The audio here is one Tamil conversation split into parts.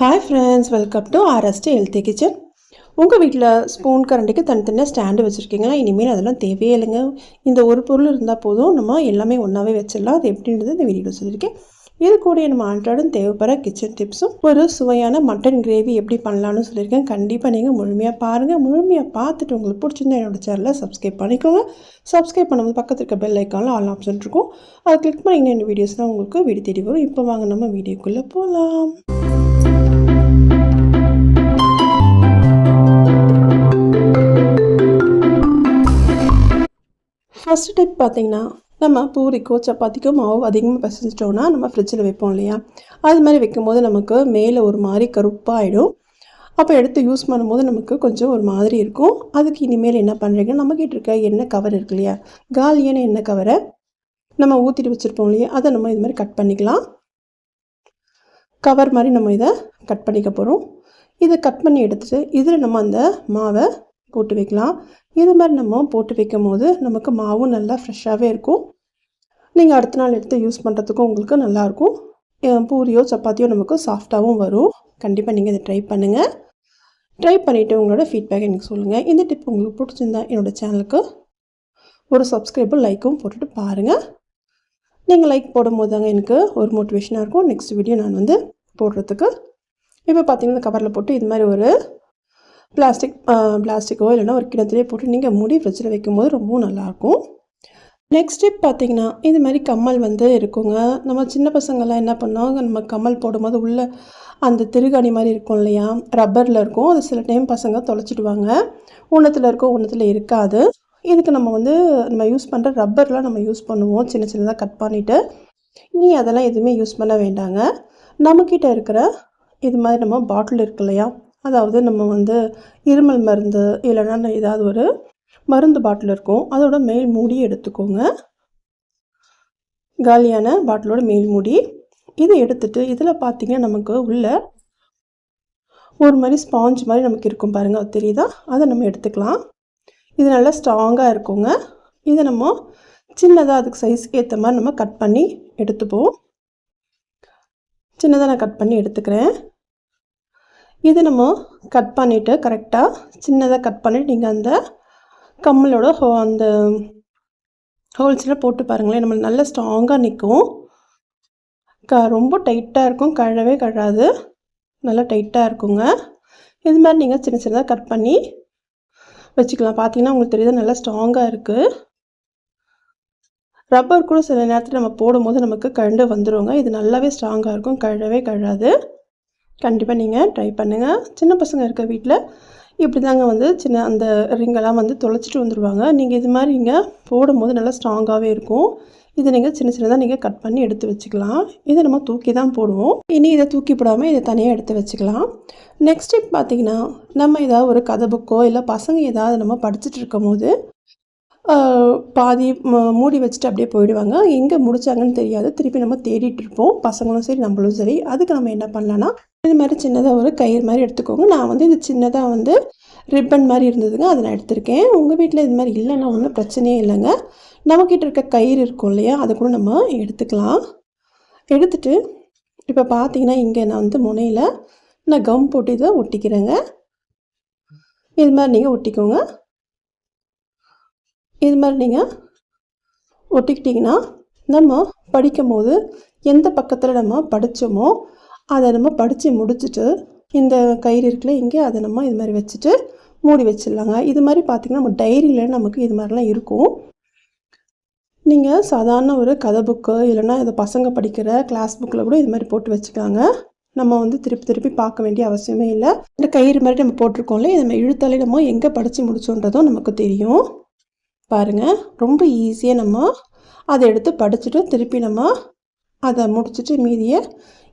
Hi friends welcome to RST healthy kitchen உங்கள் வீட்டில் ஸ்பூன் கரண்டிக்கு தனித்தனியாக ஸ்டாண்டு வச்சுருக்கீங்களா? இனிமேல் அதெல்லாம் தேவையே இல்லைங்க. இந்த ஒரு பொருள் இருந்தால் போதும். நம்ம எல்லாமே ஒன்றாவே வச்சிடலாம். அது எப்படின்றது இந்த வீடியோவில் சொல்லியிருக்கேன். இது கூட நம்ம அன்றாடம் தேவைப்படுற கிச்சன் டிப்ஸும் ஒரு சுவையான மட்டன் கிரேவி எப்படி பண்ணலான்னு சொல்லியிருக்கேன். கண்டிப்பாக நீங்கள் முழுமையாக பாருங்கள் முழுமையாக பார்த்துட்டு உங்களுக்கு பிடிச்சிருந்தா என்னோடய சேனலை சப்ஸ்கிரைப் பண்ணிக்கோங்க. சப்ஸ்கிரைப் பண்ணும்போது பக்கத்தில் இருக்க பெல் ஐக்கானில் ஆல் ஆப்ஷன் இருக்கும். அதை கிளிக் பண்ணிங்கன்னா இந்த வீடியோஸ்லாம் உங்களுக்கு வீடு தேடி வரும். இப்போ வாங்க நம்ம வீடியோக்குள்ளே போகலாம் ஃபஸ்ட்டு டிப் பார்த்திங்கன்னா நம்ம பூரிக்கோ சப்பாத்திக்கோ மாவு அதிகமாக பிசைஞ்சிட்டோன்னா நம்ம ஃப்ரிட்ஜில் வைப்போம் இல்லையா? அது மாதிரி வைக்கும்போது நமக்கு மேலே ஒரு மாதிரி கருப்பாகிடும் அப்போ எடுத்து யூஸ் பண்ணும்போது நமக்கு கொஞ்சம் ஒரு மாதிரி இருக்கும். அதுக்கு இனிமேல் என்ன பண்ணுறீங்க நம்மக்கிட்ட இருக்க எண்ணெய் கவர் இருக்கு இல்லையா? காலியான எண்ணெய் கவரை நம்ம ஊற்றிட்டு வச்சுருப்போம் இல்லையா? அதை நம்ம இது மாதிரி கட் பண்ணிக்கலாம். கவர் மாதிரி நம்ம இதை கட் பண்ணிக்க போகிறோம் இதை கட் பண்ணி எடுத்துகிட்டு இதில் நம்ம அந்த மாவை போட்டு வைக்கலாம். இது மாதிரி நம்ம போட்டு வைக்கும் போது நமக்கு மாவும் நல்லா ஃப்ரெஷ்ஷாகவே இருக்கும். நீங்கள் அடுத்த நாள் எடுத்து யூஸ் பண்ணுறதுக்கும் உங்களுக்கு நல்லாயிருக்கும். பூரியோ சப்பாத்தியோ நமக்கு சாஃப்டாகவும் வரும். கண்டிப்பாக நீங்கள் இதை ட்ரை பண்ணுங்கள் ட்ரை பண்ணிவிட்டு உங்களோட ஃபீட்பேக் எனக்கு சொல்லுங்கள் இந்த டிப் உங்களுக்கு பிடிச்சிருந்தா என்னோடய சேனலுக்கு ஒரு சப்ஸ்கிரைபும் லைக்கும் போட்டுட்டு பாருங்கள் நீங்கள் லைக் போடும்போது தாங்க எனக்கு ஒரு மோட்டிவேஷனாக இருக்கும். நெக்ஸ்ட் வீடியோ நான் வந்து போடுறதுக்கு. இப்போ பார்த்தீங்கன்னா கவரில் போட்டு இது மாதிரி ஒரு பிளாஸ்டிக் பிளாஸ்டிக்கோ இல்லைன்னா ஒரு கிணத்துலேயே போட்டு நீங்கள் முடி ஃப்ரிட்ஜில் வைக்கும்போது ரொம்பவும் நல்லாயிருக்கும் நெக்ஸ்ட் ஸ்டெப் பார்த்தீங்கன்னா இது மாதிரி கம்மல் வந்து இருக்குங்க. நம்ம சின்ன பசங்கள்லாம் என்ன பண்ணோம் நம்ம கம்மல் போடும்போது உள்ள அந்த திருகாணி மாதிரி இருக்கும் இல்லையா? ரப்பரில் இருக்கும். அது சில டைம் பசங்க தொலைச்சிடுவாங்க. ஒன்றத்தில் இருக்கும் ஒன்றத்தில் இருக்காது. இதுக்கு நம்ம வந்து நம்ம யூஸ் பண்ணுற ரப்பர்லாம் நம்ம யூஸ் பண்ணுவோம். சின்ன சின்னதாக கட் பண்ணிவிட்டு இனி அதெல்லாம் எதுவுமே யூஸ் பண்ண வேண்டாங்க. நம்மக்கிட்ட இருக்கிற இது மாதிரி நம்ம பாட்டில் இருக்கு இல்லையா? அதாவது நம்ம வந்து இருமல் மருந்து இல்லைன்னா ஏதாவது ஒரு மருந்து பாட்டில் இருக்கும். அதோட மேல் மூடி எடுத்துக்கோங்க. காலியான பாட்டிலோட மேல் மூடி. இதை எடுத்துட்டு இதில் பார்த்தீங்கன்னா நமக்கு உள்ள ஒரு மாதிரி ஸ்பாஞ்ச் மாதிரி நமக்கு இருக்கும் பாருங்கள் அது தெரியுதா? அதை நம்ம எடுத்துக்கலாம். இது நல்லா ஸ்ட்ராங்காக இருக்குங்க. இதை நம்ம சின்னதாக அதுக்கு சைஸ்க்கு ஏற்ற மாதிரி நம்ம கட் பண்ணி எடுத்துப்போம். சின்னதாக நான் கட் பண்ணி எடுத்துக்கிறேன். இது நம்ம கட் பண்ணிவிட்டு கரெக்டாக சின்னதாக கட் பண்ணிவிட்டு நீங்கள் அந்த கம்மலோட ஹோ அந்த ஹோல்ஸில் போட்டு பாருங்களேன். நம்மளுக்கு நல்லா ஸ்ட்ராங்காக நிற்கும் க ரொம்ப டைட்டாக இருக்கும். கழவே கழாது. நல்லா டைட்டாக இருக்குங்க. இது மாதிரி நீங்கள் சின்ன சின்னதாக கட் பண்ணி வச்சுக்கலாம். பார்த்தீங்கன்னா உங்களுக்கு தெரியுது நல்லா ஸ்ட்ராங்காக இருக்குது ரப்பர் கூட சில நேரத்தில் நம்ம போடும்போது நமக்கு கழண்டு வந்துடுங்க இது நல்லாவே ஸ்ட்ராங்காக இருக்கும். கழவே கழாது. கண்டிப்பாக நீங்கள் ட்ரை பண்ணுங்கள் சின்ன பசங்க இருக்க வீட்டில் இப்படி தாங்க வந்து சின்ன அந்த ரிங்கெல்லாம் வந்து தொலைச்சிட்டு வந்துடுவாங்க நீங்கள் இது மாதிரி நீங்கள் போடும்போது நல்லா ஸ்ட்ராங்காகவே இருக்கும். இதை நீங்கள் சின்ன சின்னதாக நீங்கள் கட் பண்ணி எடுத்து வச்சுக்கலாம். இதை நம்ம தூக்கி தான் போடுவோம். இனி இதை தூக்கி போடாமல் இதை தனியாக எடுத்து வச்சுக்கலாம். நெக்ஸ்ட் ஸ்டெப் பார்த்தீங்கன்னா நம்ம ஏதாவது ஒரு கதை புக்கோ இல்லை பசங்க ஏதாவது நம்ம படிச்சுட்டு இருக்கும் போது பாதி மூடி வச்சுட்டு அப்படியே போயிடுவாங்க. எங்கே முடிச்சாங்கன்னு தெரியாது. திருப்பி நம்ம தேடிட்டு இருப்போம். பசங்களும் சரி நம்மளும் சரி. அதுக்கு நம்ம என்ன பண்ணலான்னா இது மாதிரி சின்னதாக ஒரு கயிறு மாதிரி எடுத்துக்கோங்க. நான் வந்து இது சின்னதாக வந்து ரிப்பன் மாதிரி இருந்ததுங்க. அதை நான் எடுத்திருக்கேன். உங்கள் வீட்டில் இது மாதிரி இல்லைன்னா ஒன்றும் பிரச்சனையே இல்லைங்க. நம்மக்கிட்ட இருக்க கயிறு இருக்கும் இல்லையா? அதை கூட நம்ம எடுத்துக்கலாம். எடுத்துட்டு இப்போ பார்த்தீங்கன்னா இங்கே நான் வந்து முனையில் நான் கம் போட்டு இதை ஒட்டிக்கிறேங்க. இது மாதிரி நீங்கள் ஒட்டிக்கோங்க. இது மாதிரி நீங்கள் ஒட்டிக்கிட்டிங்கன்னா நம்ம படிக்கும் போது எந்த பக்கத்தில் நம்ம படித்தோமோ அதை நம்ம படித்து முடிச்சுட்டு இந்த கயிறு இருக்குல்ல இங்கே அதை நம்ம இது மாதிரி வச்சுட்டு மூடி வச்சிடலாங்க. இது மாதிரி பார்த்திங்கன்னா நம்ம டைரியில் நமக்கு இது மாதிரிலாம் இருக்கும். நீங்கள் சாதாரண ஒரு கதை புக்கு இல்லைன்னா இதை பசங்க படிக்கிற கிளாஸ் புக்கில் கூட இது மாதிரி போட்டு வச்சுக்கலாங்க. நம்ம வந்து திருப்பி திருப்பி பார்க்க வேண்டிய அவசியமே இல்லை. இந்த கயிறு மாதிரி நம்ம போட்டிருக்கோம்ல இதை நம்ம இழுத்தாலே நம்ம எங்கே படித்து முடிச்சோன்றதும் நமக்கு தெரியும். பாருங்கள் ரொம்ப ஈஸியாக நம்ம அதை எடுத்து படிச்சுட்டு திருப்பி நம்ம அதை முடிச்சுட்டு மீதியை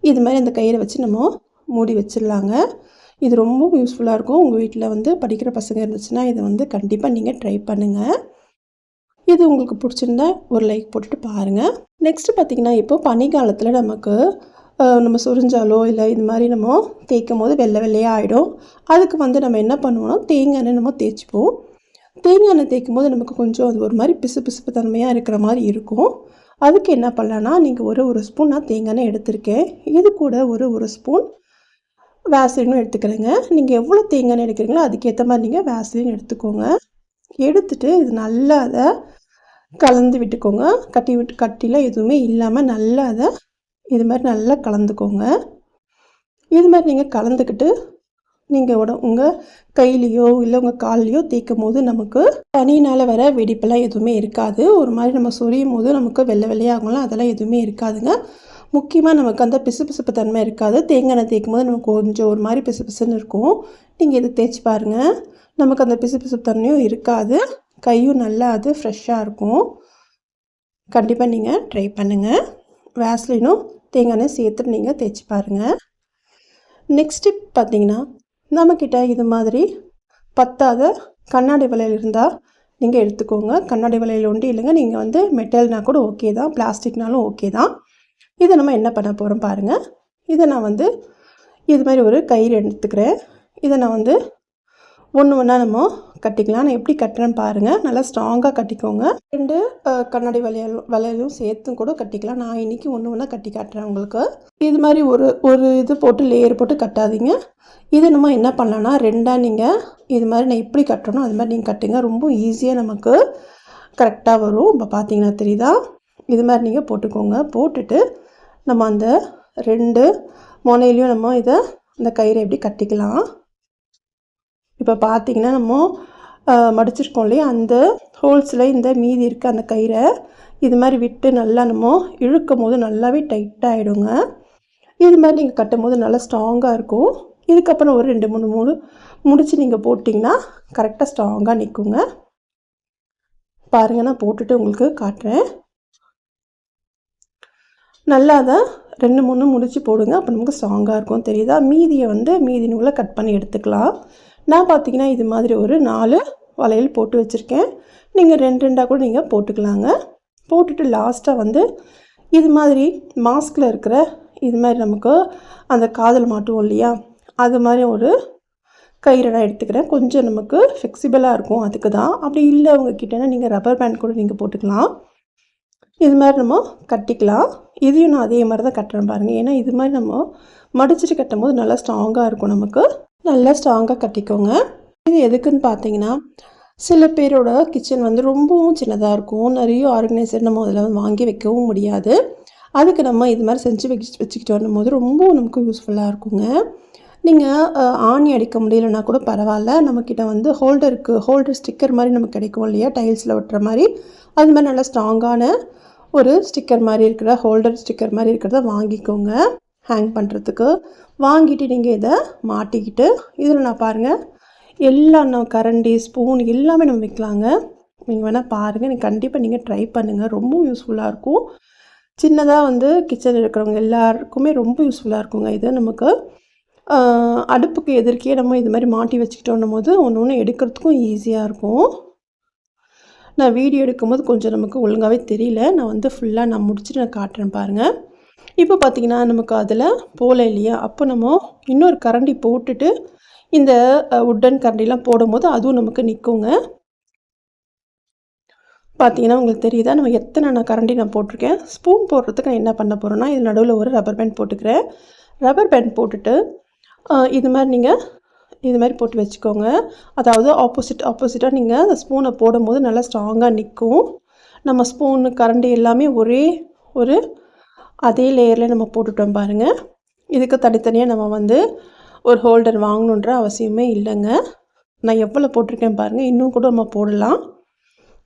இது மாதிரி அந்த கயிறை வச்சு நம்ம மூடி வச்சிடலாங்க. இது ரொம்ப யூஸ்ஃபுல்லாக இருக்கும். உங்கள் வீட்டில் வந்து படிக்கிற பசங்க இருந்துச்சுன்னா இதை வந்து கண்டிப்பாக நீங்கள் ட்ரை பண்ணுங்கள் இது உங்களுக்கு பிடிச்சிருந்தா ஒரு லைக் போட்டுட்டு பாருங்கள் நெக்ஸ்ட்டு பார்த்திங்கன்னா இப்போ பனிக்காலத்தில் நமக்கு நம்ம சுரிஞ்சாலோ இல்லை இது மாதிரி நம்ம தேய்க்கும் போது வெள்ளை வெள்ளையாக ஆகிடும் அதுக்கு வந்து நம்ம என்ன பண்ணுவோம்னா தேங்காய் எண்ணெய் நம்ம தேய்ச்சிப்போம். தேங்காய் எண்ணெய் தேய்க்கும் போது நமக்கு கொஞ்சம் அது ஒரு மாதிரி பிசு பிசுப்பு தன்மையாக இருக்கிற மாதிரி இருக்கும். அதுக்கு என்ன பண்ணலான்னா நீங்கள் ஒரு ஒரு ஸ்பூன் நான் தேங்காய் எண்ணெய் எடுத்திருக்கேன். இது கூட ஒரு ஒரு ஸ்பூன் வேஸ்லினும் எடுத்துக்கிறேங்க. நீங்கள் எவ்வளோ தேங்காய் எடுக்கிறீங்களோ அதுக்கேற்ற மாதிரி நீங்கள் வேஸ்லின் எடுத்துக்கோங்க. எடுத்துட்டு இது நல்லா அதை கலந்து விட்டுக்கோங்க. கட்டி விட்டு கட்டிலாம் எதுவுமே இல்லாமல் நல்லா அதை இது மாதிரி நல்லா கலந்துக்கோங்க. இது மாதிரி நீங்கள் கலந்துக்கிட்டு நீங்கள் உட உங்கள் கையிலையோ இல்லை உங்கள் கால்லையோ தேய்க்கும் போது நமக்கு பனினால் வர வெடிப்பெல்லாம் எதுவுமே இருக்காது. ஒரு மாதிரி நம்ம சொரியும் போது நமக்கு வெள்ளை வெள்ளையாகலாம் அதெல்லாம் எதுவுமே இருக்காதுங்க. முக்கியமாக நமக்கு அந்த பிசுபிசுப்பு தன்மை இருக்காது. தேங்காய் எண்ணெய் தேய்க்கும் போது நமக்கு கொஞ்சம் ஒரு மாதிரி பிசுபிசுன்னு இருக்கும். நீங்கள் இதை தேய்ச்சி பாருங்கள் நமக்கு அந்த பிசுபிசுப்பு தன்மையும் இருக்காது. கையும் நல்லா அது ஃப்ரெஷ்ஷாக இருக்கும் கண்டிப்பாக நீங்கள் ட்ரை பண்ணுங்கள் வேஸ்லினும் தேங்காய் எண்ணெய் சேர்த்து நீங்கள் தேய்ச்சி பாருங்கள் நெக்ஸ்ட்டு பார்த்தீங்கன்னா நம்மக்கிட்ட இது மாதிரி பத்தாத கண்ணாடி வளையல் இருந்தால் நீங்கள் எடுத்துக்கோங்க. கண்ணாடி வளையல் ஒன்று இல்லைங்க. நீங்கள் வந்து மெட்டல்னால் கூட ஓகே தான். பிளாஸ்டிக்னாலும் ஓகே தான். இதை நம்ம என்ன பண்ண போகிறோம் பாருங்கள் இதை நான் வந்து இது மாதிரி ஒரு கயிறு எடுத்துக்கிறேன். இதை நான் வந்து ஒன்று ஒன்றா நம்ம கட்டிக்கலாம். நான் எப்படி கட்டுறேன்னு பாருங்கள் நல்லா ஸ்ட்ராங்காக கட்டிக்கோங்க. ரெண்டு கண்ணாடி வளையல் வளையலும் சேர்த்தும் கூட கட்டிக்கலாம். நான் இன்றைக்கி ஒன்று ஒன்றா கட்டி காட்டுறேன் உங்களுக்கு. இது மாதிரி ஒரு ஒரு இது போட்டு லேயர் போட்டு கட்டாதீங்க. இது நம்ம என்ன பண்ணலான்னா ரெண்டாக நீங்கள் இது மாதிரி நான் எப்படி கட்டணும் அது மாதிரி நீங்கள் கட்டுங்க. ரொம்ப ஈஸியாக நமக்கு கரெக்டாக வரும். இப்போ பார்த்தீங்கன்னா தெரியுதா? இது மாதிரி நீங்கள் போட்டுக்கோங்க. போட்டுட்டு நம்ம அந்த ரெண்டு முனையிலையும் நம்ம இதை இந்த கயிறை எப்படி கட்டிக்கலாம். இப்போ பார்த்தீங்கன்னா நம்ம மடிச்சிருக்கோம் இல்லையா? அந்த ஹோல்ஸில் இந்த மீதி இருக்க அந்த கயிறை இது மாதிரி விட்டு நல்லா நம்ம இழுக்கும் போது நல்லாவே டைட்டாக ஆகிடுங்க இது மாதிரி நீங்கள் கட்டும் போது நல்லா ஸ்ட்ராங்காக இருக்கும். இதுக்கப்புறம் ஒரு ரெண்டு மூணு மூணு முடித்து நீங்கள் போட்டிங்கன்னா கரெக்டாக ஸ்ட்ராங்காக நிற்குங்க பாருங்கள் நான் போட்டுட்டு உங்களுக்கு காட்டுறேன். நல்லா அதை ரெண்டு மூணு முடிச்சு போடுங்க. அப்போ நமக்கு ஸ்ட்ராங்காக இருக்கும். தெரியுதா? மீதியை வந்து மீதி நூலை கட் பண்ணி எடுத்துக்கலாம். நான் பார்த்தீங்கன்னா இது மாதிரி ஒரு நாலு வளையல் போட்டு வச்சுருக்கேன். நீங்கள் ரெண்டு ரெண்டாக கூட நீங்கள் போட்டுக்கலாங்க. போட்டுட்டு லாஸ்ட்டாக வந்து இது மாதிரி மாஸ்கில் இருக்கிற இது மாதிரி நமக்கு அந்த காதல் மாட்டுவோம் இல்லையா? அது மாதிரி ஒரு கயிறை நான் எடுத்துக்கிறேன். கொஞ்சம் நமக்கு ஃப்ளெக்சிபிளாக இருக்கும் அதுக்கு தான். அப்படி இல்லை உங்ககிட்டனா நீங்கள் ரப்பர் பேண்ட் கூட நீங்கள் போட்டுக்கலாம். இது மாதிரி நம்ம கட்டிக்கலாம். இதையும் நான் அதே மாதிரி தான் கட்டுறேன் பாருங்கள் ஏன்னா இது மாதிரி நம்ம மடிச்சிட்டு கட்டும் போது நல்லா ஸ்ட்ராங்காக இருக்கும் நமக்கு. நல்லா ஸ்ட்ராங்காக கட்டிக்கோங்க. இது எதுக்குன்னு பார்த்தீங்கன்னா சில பேரோட கிச்சன் வந்து ரொம்பவும் சின்னதாக இருக்கும். நிறைய ஆர்கனைசர் நம்ம அதில் வந்து வாங்கி வைக்கவும் முடியாது. அதுக்கு நம்ம இது மாதிரி செஞ்சு வச்சு வச்சுக்கிட்டு வரும்போது ரொம்ப நமக்கு யூஸ்ஃபுல்லாக இருக்குங்க. நீங்கள் ஆணி அடிக்க முடியலன்னா கூட பரவாயில்ல. நம்மக்கிட்ட வந்து ஹோல்டருக்கு ஹோல்டர் ஸ்டிக்கர் மாதிரி நமக்கு கிடைக்கும் இல்லையா? டைல்ஸில் ஒட்டுற மாதிரி. அது மாதிரி நல்லா ஸ்ட்ராங்கான ஒரு ஸ்டிக்கர் மாதிரி இருக்கிற ஹோல்டர் ஸ்டிக்கர் மாதிரி இருக்கிறத வாங்கிக்கோங்க. ஹேங் பண்ணுறதுக்கு வாங்கிட்டு நீங்கள் இதை மாட்டிக்கிட்டு இதில் நான் பாருங்கள் எல்லா நம்ம கரண்டி ஸ்பூன் எல்லாமே நம்ம வைக்கலாங்க. நீங்கள் வேணால் பாருங்கள் நீங்கள் கண்டிப்பாக நீங்கள் ட்ரை பண்ணுங்கள் ரொம்ப யூஸ்ஃபுல்லாக இருக்கும். சின்னதாக வந்து கிச்சன் இருக்கிறவங்க எல்லாருக்குமே ரொம்ப யூஸ்ஃபுல்லாக இருக்குங்க இது நமக்கு. அடுப்புக்கு எதிர்க்கே நம்ம இது மாதிரி மாட்டி வச்சுக்கிட்டோன்னும் போது ஒன்று ஒன்று எடுக்கிறதுக்கும் ஈஸியாக இருக்கும். நான் வீடியோ எடுக்கும்போது கொஞ்சம் நமக்கு ஒழுங்காகவே தெரியல. நான் வந்து ஃபுல்லாக நான் முடிச்சுட்டு நான் காட்டுறேன் பாருங்கள் இப்போ பார்த்தீங்கன்னா நமக்கு அதில் போல இல்லையா? அப்போ நம்ம இன்னொரு கரண்டி போட்டுட்டு இந்த உட்டன் கரண்டிலாம் போடும்போது அதுவும் நமக்கு நிற்குங்க பார்த்தீங்கன்னா உங்களுக்கு தெரியுதா? நம்ம எத்தனை நான் கரண்டி நான் போட்டிருக்கேன். ஸ்பூன் போடுறதுக்கு நான் என்ன பண்ண போகிறேன்னா இது நடுவில் ஒரு ரப்பர் பேண்ட் போட்டுக்கிறேன். ரப்பர் பேண்ட் போட்டுட்டு இது மாதிரி நீங்கள் இது மாதிரி போட்டு வச்சுக்கோங்க. அதாவது ஆப்போசிட் ஆப்போசிட்டாக நீங்கள் அந்த ஸ்பூனை போடும்போது நல்லா ஸ்ட்ராங்காக நிற்கும் நம்ம ஸ்பூனு கரண்டி எல்லாமே ஒரே ஒரு அதே லேயரில் நம்ம போட்டுட்டோம் பாருங்கள் இதுக்கு தனித்தனியாக நம்ம வந்து ஒரு ஹோல்டர் வாங்கணுன்ற அவசியமே இல்லைங்க. நான் எவ்வளோ போட்டிருக்கேன் பாருங்கள் இன்னும் கூட நம்ம போடலாம்.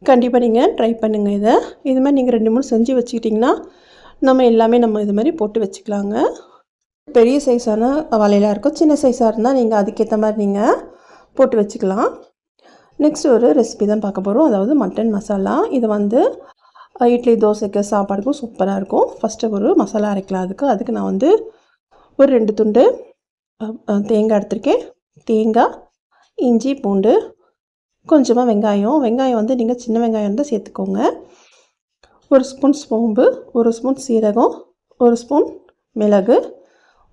கண்டிப்பாக நீங்கள் ட்ரை பண்ணுங்கள் இதை. இது மாதிரி நீங்கள் ரெண்டு மூணு செஞ்சு வச்சுக்கிட்டிங்கன்னா நம்ம எல்லாமே நம்ம இது மாதிரி போட்டு வச்சுக்கலாங்க. பெரிய சைஸான வலையிலாக இருக்கும் சின்ன சைஸாக இருந்தால் நீங்கள் அதுக்கேற்ற மாதிரி நீங்கள் போட்டு வச்சுக்கலாம். நெக்ஸ்ட் ஒரு ரெசிபி தான் பார்க்க போகிறோம் அதாவது மட்டன் மசாலா இது வந்து இட்லி தோசைக்கு சாப்பாடுக்கும் சூப்பராக இருக்கும். ஃபஸ்ட்டு ஒரு மசாலா அரைக்கலாம் அதுக்கு அதுக்கு நான் வந்து ஒரு ரெண்டு துண்டு தேங்காய் எடுத்திருக்கேன். தேங்காய் இஞ்சி பூண்டு கொஞ்சமாக வெங்காயம். வெங்காயம் வந்து நீங்கள் சின்ன வெங்காயம் இருந்தால் சேர்த்துக்கோங்க. ஒரு ஸ்பூன் சோம்பு ஒரு ஸ்பூன் சீரகம் ஒரு ஸ்பூன் மிளகு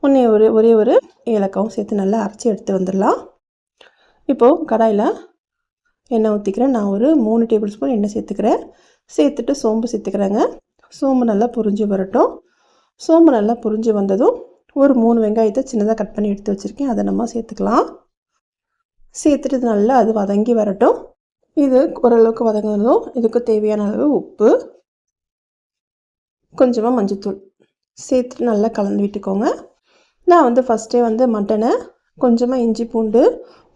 ஒன்றே ஒரு ஒரே ஒரு ஏலக்காவும் சேர்த்து நல்லா அரைச்சி எடுத்து வந்துடலாம். இப்போது கடாயில் எண்ணெய் ஊற்றிக்கிறேன் நான் ஒரு மூணு டேபிள் ஸ்பூன் எண்ணெய் சேர்த்துக்கிறேன். சேர்த்துட்டு சோம்பு சேர்த்துக்கிறேங்க. சோம்பு நல்லா புரிஞ்சு வரட்டும். சோம்பு நல்லா புரிஞ்சு வந்ததும் ஒரு மூணு வெங்காயத்தை சின்னதாக கட் பண்ணி எடுத்து வச்சுருக்கேன். அதை நம்ம சேர்த்துக்கலாம். சேர்த்துட்டு இது நல்லா அது வதங்கி வரட்டும். இது ஓரளவுக்கு வதங்கினதும் இதுக்கு தேவையான அளவு உப்பு கொஞ்சமாக மஞ்சத்தூள் சேர்த்துட்டு நல்லா கலந்து விட்டுக்கோங்க. நான் வந்து ஃபஸ்ட்டே வந்து மட்டனை கொஞ்சமாக இஞ்சி பூண்டு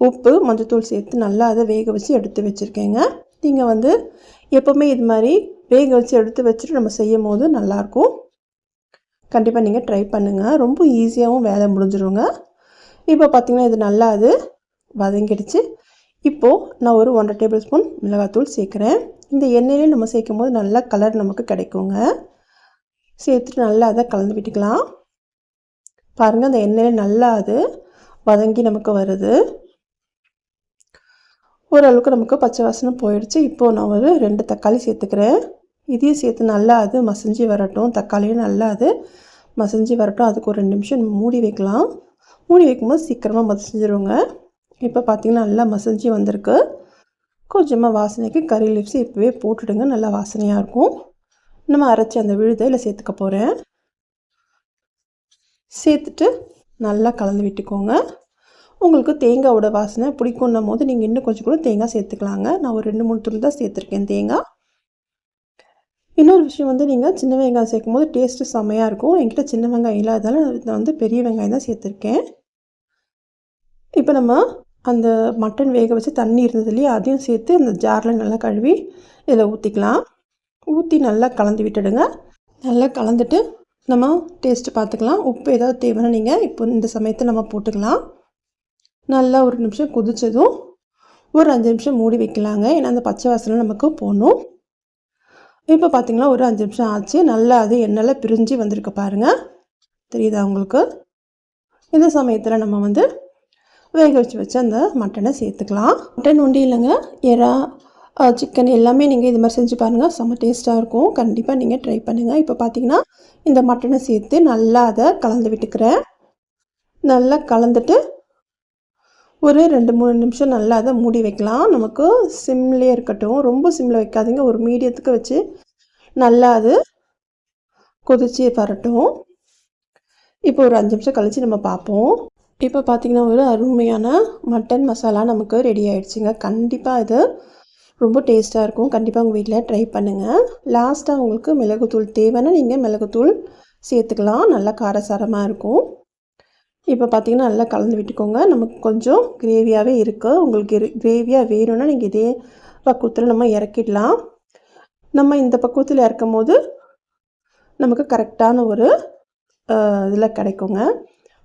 உப்பு மஞ்சத்தூள் சேர்த்து நல்லா அதை வேக வச்சு எடுத்து வச்சுருக்கேங்க. நீங்கள் வந்து எப்போவுமே இது மாதிரி வேக வச்சு எடுத்து வச்சுட்டு நம்ம செய்யும் போது நல்லாயிருக்கும். கண்டிப்பாக நீங்கள் ட்ரை பண்ணுங்கள் ரொம்ப ஈஸியாகவும் வேலை முடிஞ்சிருங்க. இப்போ பார்த்திங்கன்னா இது நல்லா அது வதங்கிடுச்சு. இப்போது நான் ஒரு ஒன்றரை டேபிள் ஸ்பூன் மிளகாத்தூள் சேர்க்குறேன். இந்த எண்ணெயிலே நம்ம சேர்க்கும் போது நல்லா கலர் நமக்கு கிடைக்குங்க. சேர்த்துட்டு நல்லா அதை கலந்து விட்டுக்கலாம். பாருங்கள் அந்த எண்ணெயில் நல்லா அது வதங்கி நமக்கு வருது. ஓரளவுக்கு நமக்கு பச்சை வாசனை போயிடுச்சு. இப்போது நான் ஒரு ரெண்டு தக்காளி சேர்த்துக்கிறேன். இதையும் சேர்த்து நல்லா அது மசஞ்சு வரட்டும். தக்காளியும் நல்லா அது மசஞ்சு வரட்டும். அதுக்கு ஒரு ரெண்டு நிமிஷம் மூடி வைக்கலாம். மூடி வைக்கும்போது சீக்கிரமாக மசஞ்சிருவோங்க இப்போ பார்த்திங்கன்னா நல்லா மசஞ்சு வந்திருக்கு. கொஞ்சமாக வாசனைக்கு கறி லிப்ஸ் இப்போவே போட்டுடுங்க. நல்லா வாசனையாக இருக்கும். நம்ம அரைச்சி அந்த விழுதை இல்லை சேர்த்துக்க போகிறேன் சேர்த்துட்டு நல்லா கலந்து விட்டுக்கோங்க. உங்களுக்கு தேங்காயோட வாசனை பிடிக்கும்னும் போது நீங்கள் இன்னும் கொஞ்சம் கூட தேங்காய் சேர்த்துக்கலாங்க. நான் ஒரு ரெண்டு மூணு துண்டு தான் சேர்த்துருக்கேன் தேங்காய் இன்னொரு விஷயம் வந்து நீங்கள் சின்ன வெங்காயம் சேர்க்கும் போது டேஸ்ட்டு செம்மையாக இருக்கும். என்கிட்ட சின்ன வெங்காயம் இல்லாததால் நான் வந்து பெரிய வெங்காயம் தான் சேர்த்துருக்கேன். இப்போ நம்ம அந்த மட்டன் வேக வச்சு தண்ணி இருந்தது இல்லையா? அதையும் சேர்த்து அந்த ஜாரில் நல்லா கழுவி இதில் ஊற்றிக்கலாம் ஊற்றி நல்லா கலந்து விட்டுடுங்க. நல்லா கலந்துட்டு நம்ம டேஸ்ட்டு பார்த்துக்கலாம். உப்பு ஏதாவது தேவைன்னா நீங்கள் இப்போ இந்த சமயத்தை நம்ம போட்டுக்கலாம். நல்லா ஒரு நிமிஷம் கொதிச்சதும் ஒரு அஞ்சு நிமிஷம் மூடி வைக்கலாங்க. ஏன்னா அந்த பச்சை வாசனை நமக்கு போகணும் இப்போ பார்த்திங்கன்னா ஒரு அஞ்சு நிமிஷம் ஆச்சு. நல்லா அது எண்ணெயில் பிரிஞ்சு வந்திருக்கு பாருங்கள் தெரியுதா உங்களுக்கு? இந்த சமயத்தில் நம்ம வந்து வேக வச்சு வச்சு அந்த மட்டனை சேர்த்துக்கலாம். மட்டன் ஒண்டி இல்லைங்க. எறா சிக்கன் எல்லாமே நீங்கள் இது மாதிரி செஞ்சு பாருங்கள் செம்ம டேஸ்ட்டாக இருக்கும். கண்டிப்பாக நீங்கள் ட்ரை பண்ணுங்கள் இப்போ பார்த்தீங்கன்னா இந்த மட்டனை சேர்த்து நல்லா அதை கலந்து விட்டுக்கிறேன். நல்லா கலந்துட்டு ஒரு ரெண்டு மூணு நிமிஷம் நல்லா அதை மூடி வைக்கலாம். நமக்கு சிம்லேயே இருக்கட்டும். ரொம்ப சிம்மில் வைக்காதீங்க. ஒரு மீடியத்துக்கு வச்சு நல்லா அது கொதிச்சு வரட்டும். இப்போ ஒரு அஞ்சு நிமிஷம் கழித்து நம்ம பார்ப்போம். இப்போ பார்த்திங்கன்னா ஒரு அருமையான மட்டன் மசாலா நமக்கு ரெடி ஆகிடுச்சிங்க கண்டிப்பாக இது ரொம்ப டேஸ்ட்டாக இருக்கும். கண்டிப்பாக உங்கள் வீட்டில் ட்ரை பண்ணுங்கள் லாஸ்ட்டாக உங்களுக்கு மிளகுத்தூள் தேவைன்னா நீங்கள் மிளகுத்தூள் சேர்த்துக்கலாம். நல்லா காரசாரமாக இருக்கும். இப்போ பார்த்திங்கன்னா நல்லா கலந்து விட்டுக்கோங்க. நமக்கு கொஞ்சம் கிரேவியாகவே இருக்குது உங்களுக்கு கிரேவியாக வேணும்னா நீங்கள் இதே பக்குவத்தில் நம்ம இறக்கிடலாம். நம்ம இந்த பக்குவத்தில் இறக்கும் போது நமக்கு கரெக்டான ஒரு இதில் கிடைக்குங்க.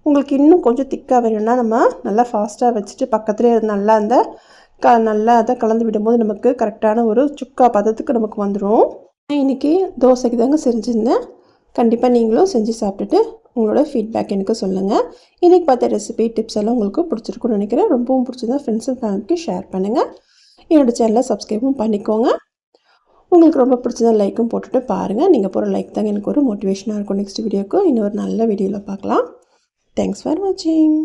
உங்களுக்கு இன்னும் கொஞ்சம் திக்காக வேணும்னா நம்ம நல்லா ஃபாஸ்ட்டாக வச்சுட்டு பக்கத்துலேயே நல்லா அந்த க நல்லா அதை கலந்து விடும்போது நமக்கு கரெக்டான ஒரு சுக்கா பதத்துக்கு நமக்கு வந்துடும் இன்றைக்கி தோசைக்கு தாங்க செஞ்சுருந்தேன். கண்டிப்பாக நீங்களும் செஞ்சு சாப்பிட்டுட்டு உங்களோட ஃபீட்பேக் எனக்கு சொல்லுங்கள் இன்றைக்கி பார்த்த ரெசிபி டிப்ஸ் எல்லாம் உங்களுக்கு பிடிச்சிருக்குன்னு நினைக்கிறேன். ரொம்பவும் பிடிச்சதா ஃப்ரெண்ட்ஸ் அண்ட் ஃபேமிலிக்கு ஷேர் பண்ணுங்கள் என்னோடய சேனலை சப்ஸ்கிரைபும் பண்ணிக்கோங்க. உங்களுக்கு ரொம்ப பிடிச்சதா லைக்கும் போட்டுட்டு பாருங்கள் நீங்கள் போகிற லைக் தாங்க எனக்கு ஒரு மோட்டிவேஷனாக இருக்கும். நெக்ஸ்ட் வீடியோக்கு இன்னொரு நல்ல வீடியோவில் பார்க்கலாம். தேங்க்ஸ் ஃபார் வாட்சிங்